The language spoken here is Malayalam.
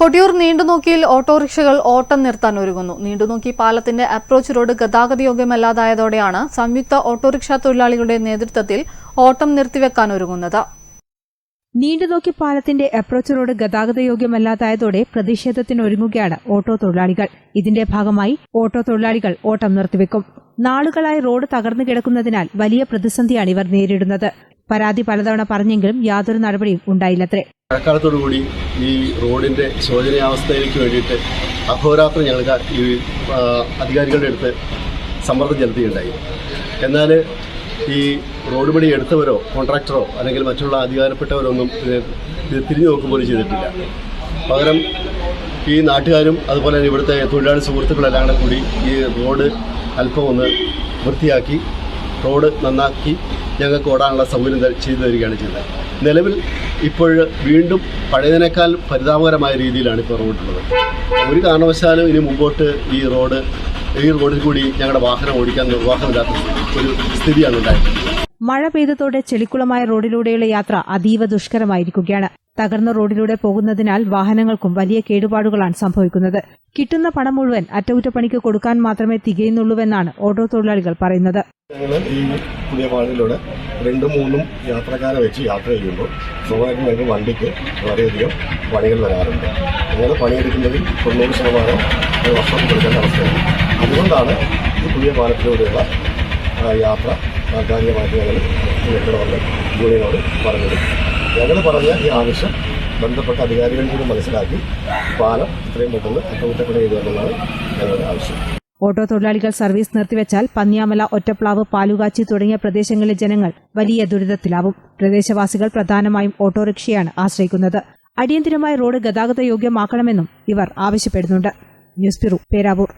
കൊട്ടിയൂർ നീണ്ടുനോക്കിയിൽ ഓട്ടോറിക്ഷകൾ ഓട്ടം നിർത്താൻ ഒരുങ്ങുന്നു. നീണ്ടുനോക്കി പാലത്തിന്റെ അപ്രോച്ച് റോഡ് ഗതാഗത യോഗ്യമല്ലാതായതോടെയാണ് സംയുക്ത ഓട്ടോറിക്ഷ തൊഴിലാളികളുടെ നേതൃത്വത്തിൽ ഓട്ടം നിർത്തിവെക്കാൻ ഒരുങ്ങുന്നത്. നീണ്ടുനോക്കി പാലത്തിന്റെ അപ്രോച്ച് റോഡ് ഗതാഗത യോഗ്യമല്ലാതായതോടെ പ്രതിഷേധത്തിനൊരുങ്ങുകയാണ് ഓട്ടോ തൊഴിലാളികൾ. ഇതിന്റെ ഭാഗമായി ഓട്ടോ തൊഴിലാളികൾ ഓട്ടം നിർത്തിവെക്കും. നാളുകളായി റോഡ് തകർന്നു കിടക്കുന്നതിനാൽ വലിയ പ്രതിസന്ധിയാണ് ഇവർ നേരിടുന്നത്. പരാതി പലതവണ പറഞ്ഞെങ്കിലും യാതൊരു നടപടിയും ഉണ്ടായില്ലത്രേ. മഴക്കാലത്തോടുകൂടി ഈ റോഡിന്റെ ശോചനീയാവസ്ഥയിലേക്ക് വേണ്ടിയിട്ട് അഹോരാത്രം ഞങ്ങൾക്ക് ഈ അധികാരികളുടെ അടുത്ത് സമ്മർദ്ദം ചെലുത്തുകയുണ്ടായി. എന്നാൽ ഈ റോഡ് പണി എടുത്തവരോ കോൺട്രാക്ടറോ അല്ലെങ്കിൽ മറ്റുള്ള അധികാരപ്പെട്ടവരൊന്നും ഇത് തിരിഞ്ഞു നോക്കുമ്പോൾ ചെയ്തിട്ടില്ല. പകരം ഈ നാട്ടുകാരും അതുപോലെ തന്നെ ഇവിടുത്തെ തൊഴിലാളി സുഹൃത്തുക്കളെല്ലാം കൂടി ഈ റോഡ് അല്പം ഒന്ന് വൃത്തിയാക്കി റോഡ് നന്നാക്കി ഞങ്ങൾക്ക് ഓടാനുള്ള സൗകര്യം ചെയ്തു തരികയാണ് ചെയ്തത്. നിലവിൽ ഇപ്പോൾ വീണ്ടും പഴയതിനേക്കാൾ പരിതാപകരമായ രീതിയിലാണ് ഇപ്പോൾ റോഡുള്ളത്. ഒരു കാരണവശാലും ഇനി മുമ്പോട്ട് ഈ റോഡ് ഈ റോഡിൽ കൂടി ഞങ്ങളുടെ വാഹനം ഓടിക്കാൻ നിർവാഹമില്ലാത്ത ഒരു സ്ഥിതിയാണ് ഉണ്ടായത്. മഴ പെയ്തതോടെ ചെളിക്കുളമായ റോഡിലൂടെയുള്ള യാത്ര അതീവ ദുഷ്കരമായിരിക്കുകയാണ്. തകർന്ന റോഡിലൂടെ പോകുന്നതിനാൽ വാഹനങ്ങൾക്കും വലിയ കേടുപാടുകളാണ് സംഭവിക്കുന്നത്. കിട്ടുന്ന പണം മുഴുവൻ അറ്റകുറ്റപ്പണിക്ക് കൊടുക്കാൻ മാത്രമേ തികയുന്നുള്ളൂവെന്നാണ് ഓട്ടോ തൊഴിലാളികൾ പറയുന്നത്. ഈ പുതിയ പാതയിലൂടെ രണ്ടും മൂന്നും യാത്രക്കാരെ വെച്ച് യാത്ര ചെയ്യുമ്പോൾ സ്വാഭാവികം ഞങ്ങൾക്ക് വണ്ടിക്ക് വളരെയധികം പണികൾ വരാറുണ്ട്. അങ്ങനെ പണിയെടുക്കുന്നതിൽ തൊണ്ണൂറ് ശതമാനം വർഷം കൊടുക്കേണ്ട അവസ്ഥയാണ്. അതുകൊണ്ടാണ് ഈ പുതിയ പാലത്തിലൂടെയുള്ള യാത്ര താൽക്കാലികമായിട്ട് ഞങ്ങൾ നിൽക്കണമെന്ന് യൂണിയനോട് പറഞ്ഞത്. ഞങ്ങൾ പറഞ്ഞ ഈ ആവശ്യം ബന്ധപ്പെട്ട അധികാരികളിൽ നിന്ന് മനസ്സിലാക്കി പാലം എത്രയും പെട്ടെന്ന് അറ്റകുറ്റപ്പണി ചെയ്തു എന്നുള്ളതാണ് ഞങ്ങളുടെ ആവശ്യം. ഓട്ടോ തൊഴിലാളികൾ സർവീസ് നിർത്തിവെച്ചാൽ പന്നിയാമല ഒറ്റപ്ലാവ് പാലുകാച്ചി തുടങ്ങിയ പ്രദേശങ്ങളിലെ ജനങ്ങൾ വലിയ ദുരിതത്തിലാവും. പ്രദേശവാസികൾ പ്രധാനമായും ഓട്ടോറിക്ഷയാണ് ആശ്രയിക്കുന്നത്. അടിയന്തിരമായ റോഡ് ഗതാഗത യോഗ്യമാക്കണമെന്നും ഇവർ ആവശ്യപ്പെടുന്നുണ്ട്. News bureau Peravoor.